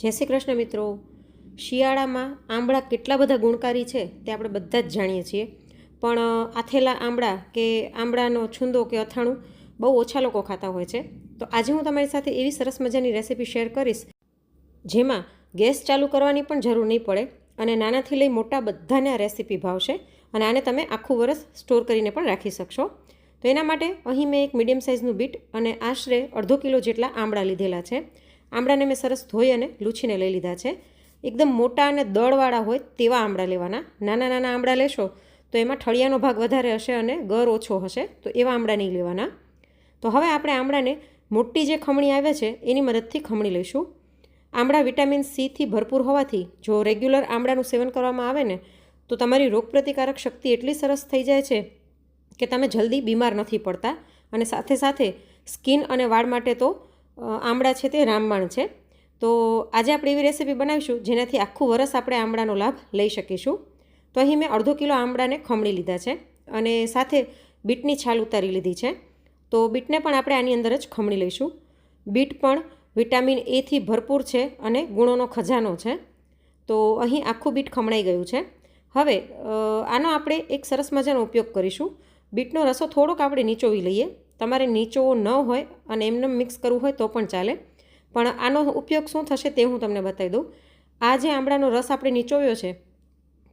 જય શ્રી કૃષ્ણ મિત્રો. શિયાળામાં આંબળા કેટલા બધા ગુણકારી છે તે આપણે બધા જ જાણીએ છીએ. પણ આથેલા આંબળા કે આંબળાનો છુંદો કે અથાણું બહુ ઓછા લોકો ખાતા હોય છે. તો આજે હું તમારી સાથે એવી સરસ મજાની રેસીપી શેર કરીશ, જેમાં ગેસ ચાલુ કરવાની પણ જરૂર નહીં પડે અને નાનાથી લઈ મોટા બધાને આ રેસીપી ભાવશે અને આને તમે આખું વરસ સ્ટોર કરીને પણ રાખી શકશો. તો એના માટે અહીં મેં એક મીડિયમ સાઇઝનું બીટ અને આશરે અડધો કિલો જેટલા આંબળા લીધેલા છે. આંબળાને મેં સરસ ધોઈ અને લૂછીને લઈ લીધા છે. એકદમ મોટા અને દળવાળા હોય તેવા આમળા લેવાના. નાના નાના આમળા લેશો તો એમાં ઠળિયાનો ભાગ વધારે હશે અને ગર ઓછો હશે તો એવા આમળા નહીં લેવાના. તો હવે આપણે આમળાને મોટી જે ખમણી આવે છે એની મદદથી ખમણી લઈશું. આમળા વિટામિન સીથી ભરપૂર હોવાથી જો રેગ્યુલર આમળાનું સેવન કરવામાં આવે ને તો તમારી રોગપ્રતિકારક શક્તિ એટલી સરસ થઈ જાય છે કે તમે જલ્દી બીમાર નથી પડતા. અને સાથે સાથે સ્કિન અને વાળ માટે તો આંબળા છે તે રામબાણ છે. તો આજે આપણે એવી રેસીપી બનાવીશું જેનાથી આખું વરસ આપણે આંબળાનો લાભ લઈ શકીશું. તો અહીં મેં અડધો કિલો આમળાને ખમણી લીધા છે અને સાથે બીટની છાલ ઉતારી લીધી છે. તો બીટને પણ આપણે આની અંદર જ ખમણી લઈશું. બીટ પણ વિટામિન એથી ભરપૂર છે અને ગુણોનો ખજાનો છે. તો અહીં આખું બીટ ખમણાઈ ગયું છે. હવે આનો આપણે એક સરસ મજાનો ઉપયોગ કરીશું. બીટનો રસો થોડોક આપણે નીચોવી લઈએ. તમારે નીચોવો ન હોય અને એમને મિક્સ કરવું હોય તો પણ ચાલે. પણ આનો ઉપયોગ શું થશે તે હું તમને બતાવી દઉં. આ જે આંબળાનો રસ આપણે નીચોવ્યો છે,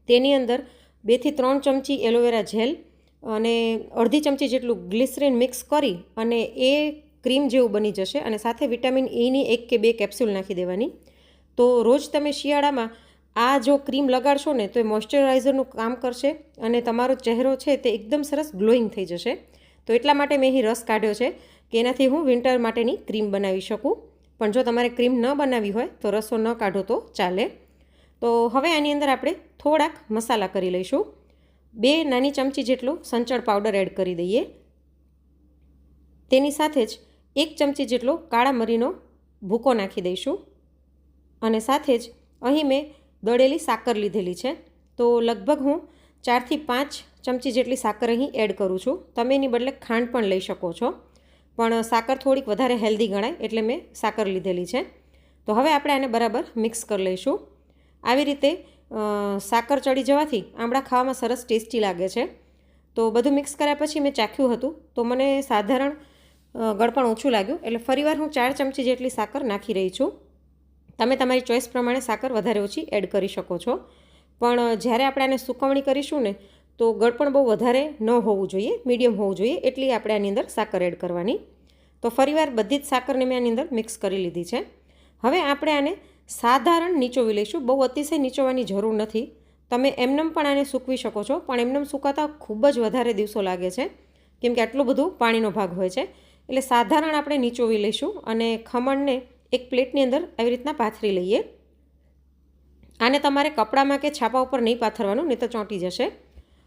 તેની અંદર બેથી ત્રણ ચમચી એલોવેરા જેલ અને અડધી ચમચી જેટલું ગ્લિસરીન મિક્સ કરી અને એ ક્રીમ જેવું બની જશે અને સાથે વિટામિન એની એક કે બે કેપ્સ્યુલ નાખી દેવાની. તો રોજ તમે શિયાળામાં આ જો ક્રીમ લગાડશો ને તો એ મોઇશ્ચરાઇઝરનું કામ કરશે અને તમારો ચહેરો છે તે એકદમ સરસ ગ્લોઈંગ થઈ જશે. તો એટલા માટે મેં અહીં રસ કાઢ્યો છે કે એનાથી હું વિન્ટર માટેની ક્રીમ બનાવી શકું. પણ જો તમારે ક્રીમ ન બનાવી હોય તો રસો ન કાઢો તો ચાલે. તો હવે આની અંદર આપણે થોડાક મસાલા કરી લઈશું. બે નાની ચમચી જેટલો સંચળ પાવડર એડ કરી દઈએ. તેની સાથે જ એક ચમચી જેટલો કાળા મરીનો ભૂકો નાખી દઈશું. અને સાથે જ અહીં મેં દળેલી સાકર લીધેલી છે. તો લગભગ હું ચારથી પાંચ ચમચી જેટલી સાકર અહીં એડ કરું છું. તમે એની બદલે ખાંડ પણ લઈ શકો છો. પણ સાકર થોડીક વધારે હેલ્ધી ગણાય એટલે મેં સાકર લીધેલી છે. તો હવે આપણે આને બરાબર મિક્સ કરી લઈશું. આવી રીતે સાકર ચડી જવાથી આંબળા ખાવામાં સરસ ટેસ્ટી લાગે છે. તો બધું મિક્સ કર્યા પછી મેં ચાખ્યું હતું. તો મને સાધારણ ગળપણ ઓછું લાગ્યું. એટલે ફરીવાર હું ચાર ચમચી જેટલી સાકર નાખી રહી છું. તમે તમારી ચોઈસ પ્રમાણે સાકર વધારે ઓછી એડ કરી શકો છો. પણ જ્યારે આપણે આને સુકવણી કરીશું ને, તો ગળપણ બહુ વધારે ન હોવું જોઈએ, મીડિયમ હોવું જોઈએ, એટલી આપણે આની અંદર સાકર એડ કરવાની. તો ફરીવાર બધી જ સાકરને મેં આની અંદર મિક્સ કરી લીધી છે. હવે આપણે આને સાધારણ નીચોવી લઈશું, બહુ અતિશય નીચોવાની જરૂર નથી. તમે એમનેમ પણ આને સૂકવી શકો છો, પણ એમનેમ સુકાતા ખૂબ જ વધારે દિવસો લાગે છે, કેમ કે આટલું બધું પાણીનો ભાગ હોય છે. એટલે સાધારણ આપણે નીચોવી લઈશું અને ખમણને એક પ્લેટની અંદર આવી રીતના પાથરી લઈએ. આને તમારે કપડામાં કે છાપા ઉપર નહીં પાથરવાનું, નહીં તો ચોંટી જશે.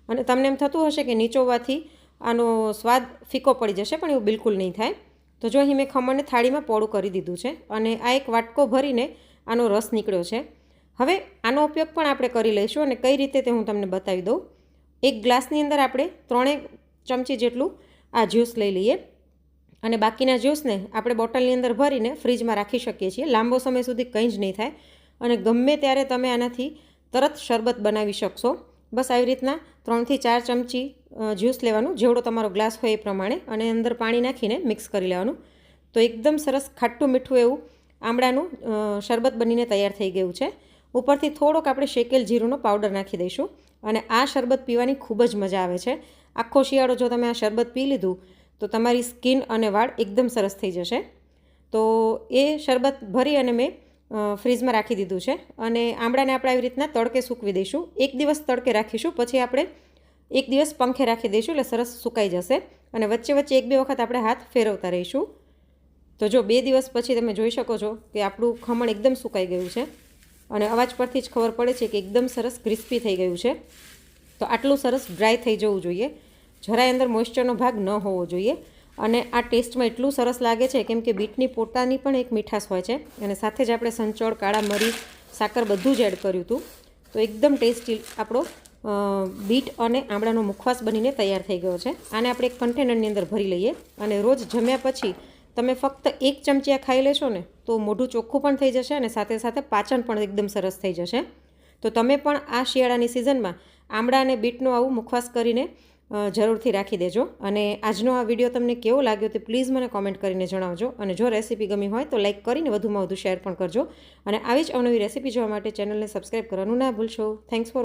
અને તમને એમ થતું હશે કે નીચોવાથી આનો સ્વાદ ફીકો પડી જશે, પણ એવું બિલકુલ નહીં થાય. તો જો અહીં મેં ખમણને થાળીમાં પોળું કરી દીધું છે અને આ એક વાટકો ભરીને આનો રસ નીકળ્યો છે. હવે આનો ઉપયોગ પણ આપણે કરી લઈશું અને કઈ રીતે તે હું તમને બતાવી દઉં. એક ગ્લાસની અંદર આપણે ત્રણેક ચમચી જેટલું આ જ્યુસ લઈ લઈએ. અને બાકીના જ્યુસને આપણે બોટલની અંદર ભરીને ફ્રીજમાં રાખી શકીએ છીએ. લાંબો સમય સુધી કંઈ જ નહીં થાય. અને ગમે ત્યારે તમે આનાથી તરત શરબત બનાવી શકશો. બસ આવી રીતના ત્રણથી ચાર ચમચી જ્યુસ લેવાનું. જેવડો તમારો ગ્લાસ હોય એ પ્રમાણે અને અંદર પાણી નાખીને મિક્સ કરી લેવાનું. તો એકદમ સરસ ખાટું મીઠું એવું આમળાનું શરબત બનીને તૈયાર થઈ ગયું છે. ઉપરથી થોડોક આપણે શેકેલ જીરુંનો પાવડર નાખી દઈશું. અને આ શરબત પીવાની ખૂબ જ મજા આવે છે. આખો શિયાળો જો તમે આ શરબત પી લીધું, તો તમારી સ્કિન અને વાળ એકદમ સરસ થઈ જશે. તો એ શરબત ભરી અને મેં ફ્રીજમાં રાખી દીધું છે. અને આંબળાને આપણે આવી રીતના તડકે સૂકવી દઈશું. એક દિવસ તડકે રાખીશું, પછી આપણે એક દિવસ પંખે રાખી દઈશું, એટલે સરસ સુકાઈ જશે. અને વચ્ચે વચ્ચે એક બે વખત આપણે હાથ ફેરવતા રહીશું. તો જો બે દિવસ પછી તમે જોઈ શકો છો કે આપણું ખમણ એકદમ સુકાઈ ગયું છે. અને અવાજ પરથી જ ખબર પડે છે કે એકદમ સરસ ક્રિસ્પી થઈ ગયું છે. તો આટલું સરસ ડ્રાય થઈ જવું જોઈએ. જરાય અંદર મોઇશ્ચરનો ભાગ ન હોવો જોઈએ. અને આ ટેસ્ટમાં એટલું સરસ લાગે છે, કેમ કે બીટની પોતાની પણ એક મીઠાશ હોય છે. અને સાથે જ આપણે સંચોળ, કાળા મરી, સાકર બધું જ એડ કર્યું હતું. તો એકદમ ટેસ્ટી આપણો બીટ અને આમળાનો મુખવાસ બનીને તૈયાર થઈ ગયો છે. આને આપણે એક કન્ટેનરની અંદર ભરી લઈએ. અને રોજ જમ્યા પછી તમે ફક્ત એક ચમચી ખાઈ લેશો ને, તો મોઢું ચોખ્ખું પણ થઈ જશે અને સાથે સાથે પાચન પણ એકદમ સરસ થઈ જશે. તો તમે પણ આ શિયાળાની સિઝનમાં આમળા અને બીટનું આવું મુખવાસ કરીને જરૂરથી રાખી દેજો. અને આજનો આ વીડિયો તમને કેવો લાગ્યો તે પ્લીઝ મને કોમેન્ટ કરીને જણાવજો. અને જો રેસીપી ગમી હોય તો લાઇક કરીને વધુમાં વધુ શેર પણ કરજો. અને આવી જ અવનવી રેસીપી જોવા માટે ચેનલને સબસ્ક્રાઈબ કરવાનું ના ભૂલશો. Thanks for